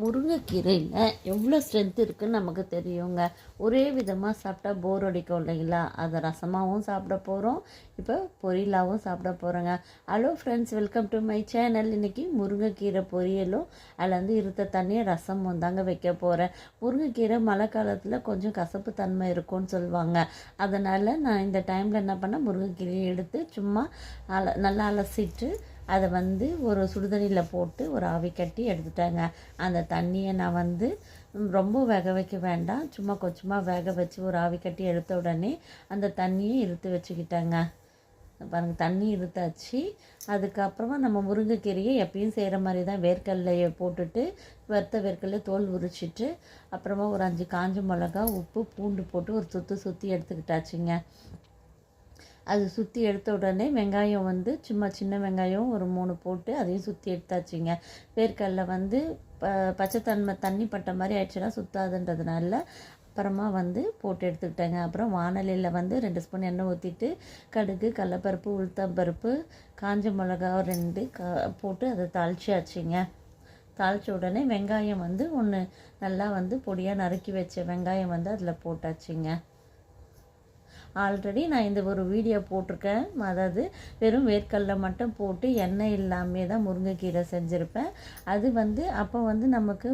முருங்கைக்கீரையில் எவ்வளோ ஸ்ட்ரென்த் இருக்குன்னு நமக்கு தெரியுங்க. ஒரே விதமாக சாப்பிட்டா போர் அடிக்கும் இல்லைங்களா? அதை ரசமாகவும் சாப்பிட போகிறோம் இப்போ பொரியலாகவும் சாப்பிட போகிறோங்க hello friends welcome to my channel இன்றைக்கி முருங்கைக்கீரை பொரியலும் அதில் வந்து இருத்த தண்ணியை ரசமும் தாங்க வைக்க போகிறேன் முருங்கைக்கீரை மழை காலத்தில் கொஞ்சம் கசப்பு தன்மை இருக்கும்னு சொல்லுவாங்க. அதனால் நான் இந்த டைமில் என்ன பண்ணேன்? முருங்கைக்கீரையை எடுத்து சும்மா அல நல்லா அலசிட்டு அதை வந்து ஒரு சுடுதண்ணியில் போட்டு ஒரு ஆவி கட்டி எடுத்துட்டேங்க. அந்த தண்ணியை நான் வந்து ரொம்ப வேக வைக்க வேண்டாம். சும்மா கொஞ்சமாக வேக வச்சு ஒரு ஆவி கட்டி எடுத்த உடனே அந்த தண்ணியை இழுத்து வச்சுக்கிட்டேங்க. பாருங்கள் தண்ணி இழுத்தாச்சு. அதுக்கப்புறமா நம்ம முருங்கைக்கீரையை எப்பயும் செய்கிற மாதிரி தான் வேர்க்கடலையை போட்டுட்டு வறுத்த வேர்க்கடலை தோல் உரிச்சிட்டு அப்புறமா ஒரு அஞ்சு காஞ்ச மிளகா உப்பு பூண்டு போட்டு ஒரு சுற்றி சுற்றி எடுத்துக்கிட்டாச்சுங்க. அது சுற்றி எடுத்த உடனே வெங்காயம் வந்து சும்மா சின்ன வெங்காயம் ஒரு மூணு போட்டு அதையும் சுற்றி எடுத்தாச்சுங்க. வேர்க்கடல வந்து ப பச்சைத்தன்மை தண்ணி பட்ட மாதிரி ஆயிடுச்சுன்னா சுத்தாதுன்றதுனால அப்புறமா வந்து போட்டு எடுத்துக்கிட்டேங்க. அப்புறம் வானலியில் வந்து ரெண்டு ஸ்பூன் எண்ணெய் ஊற்றிட்டு கடுகு கடலப்பருப்பு உளுத்தம்பருப்பு காஞ்ச மிளகா ரெண்டு க போட்டு அதை தாளிச்சாச்சுங்க. தாளித்த உடனே வெங்காயம் வந்து ஒன்று நல்லா வந்து பொடியாக நறுக்கி வச்ச வெங்காயம் வந்து அதில் போட்டாச்சுங்க. ஆல்ரெடி நான் இந்த ஒரு வீடியோ போட்டிருக்கேன். அதாவது வெறும் வேர்க்கடல மட்டும் போட்டு எண்ணெய் இல்லாமே தான் முருங்கைக்கீரை செஞ்சுருப்பேன். அது வந்து அப்போ வந்து நமக்கு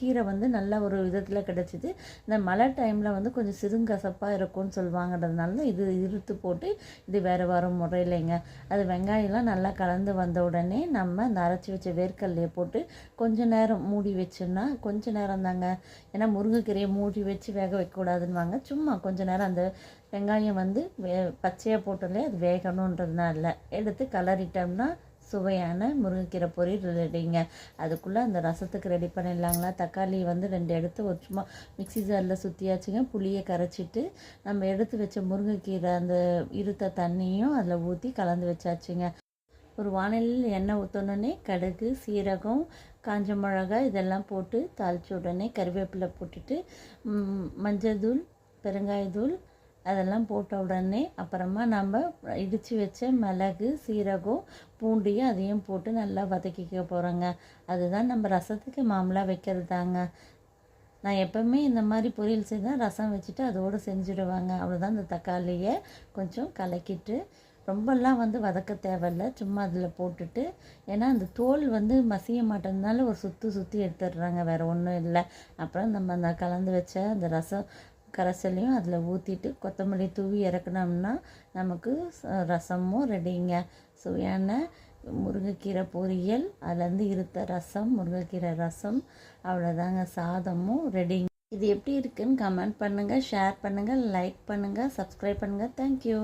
கீரை வந்து நல்ல ஒரு விதத்தில் கிடச்சிது. இந்த மழை டைமில் வந்து கொஞ்சம் சிறுங்கசப்பாக இருக்கும்னு சொல்லுவாங்கன்றதுனால இது இருத்து போட்டு இது வேறு வர முறையிலைங்க. அது வெங்காயம்லாம் நல்லா கலந்து வந்த உடனே நம்ம அந்த அரைச்சி வச்ச வேர்க்கல்லையை போட்டு கொஞ்சம் நேரம் மூடி வச்சோன்னா கொஞ்ச நேரம் தாங்க. ஏன்னா முருங்கைக்கீரையை மூடி வச்சு வேக வைக்கக்கூடாதுன்னுவாங்க சும்மா கொஞ்ச நேரம் அந்த வெங்காயம் வந்து வே பச்சையாக போட்டாலே அது வேகணுன்றதுனால. எடுத்து கலரிட்டோம்னா சுவையான முருங்கைக்கீரை பொரியல் ரெடிங்க. அதுக்குள்ளே அந்த ரசத்துக்கு ரெடி பண்ணிடலாங்களா? தக்காளி வந்து ரெண்டு எடுத்து ஒரு சும்மா மிக்சி ஜாரில் சுற்றியாச்சுங்க புளியை கரைச்சிட்டு நம்ம எடுத்து வச்ச முருங்கைக்கீரை அந்த இருத்த தண்ணியும் அதில் ஊற்றி கலந்து வச்சாச்சுங்க. ஒரு வானலில் எண்ணெய் ஊற்றணுன்னே கடுகு சீரகம் காஞ்ச மிளகாய் இதெல்லாம் போட்டு தாளித்த உடனே கருவேப்பிலை போட்டுட்டு மஞ்சள் தூள் பெருங்காயத்தூள் அதெல்லாம் போட்ட உடனே அப்புறமா நம்ம இடித்து வச்ச மிளகு சீரகம் பூண்டியும் அதையும் போட்டு நல்லா வதக்கிக்க போகிறோங்க அதுதான் நம்ம ரசத்துக்கு மாமலாக வைக்கிறது தாங்க நான் எப்போவுமே இந்த மாதிரி பொரியல் செய்தால் ரசம் வச்சுட்டு அதோடு செஞ்சுடுவாங்க. அவ்வளோதான் இந்த தக்காளியை கொஞ்சம் கலக்கிட்டு ரொம்பலாம் வந்து வதக்க தேவையில்ல. சும்மா அதில் போட்டுட்டு ஏன்னா அந்த தோல் வந்து மசிய மாட்டேனால ஒரு சுற்றி சுற்றி எடுத்துடுறாங்க. வேறு ஒன்றும் இல்லை. அப்புறம் நம்ம அந்த கலந்து வச்ச அந்த ரசம் கரைசலையும் அதில் ஊற்றிட்டு கொத்தமல்லி தூவி இறக்குனோம்னா நமக்கு ரசமும் ரெடிங்க. சுவையான முருங்கைக்கீரை பொரியல் அதுலேருந்து இருத்த ரசம் முருங்கைக்கீரை ரசம் அவ்வளோதாங்க சாதமும் ரெடிங்க இது எப்படி இருக்குன்னு கமெண்ட் பண்ணுங்கள் ஷேர் பண்ணுங்கள் லைக் பண்ணுங்கள் சப்ஸ்கிரைப் பண்ணுங்கள் தேங்க்யூ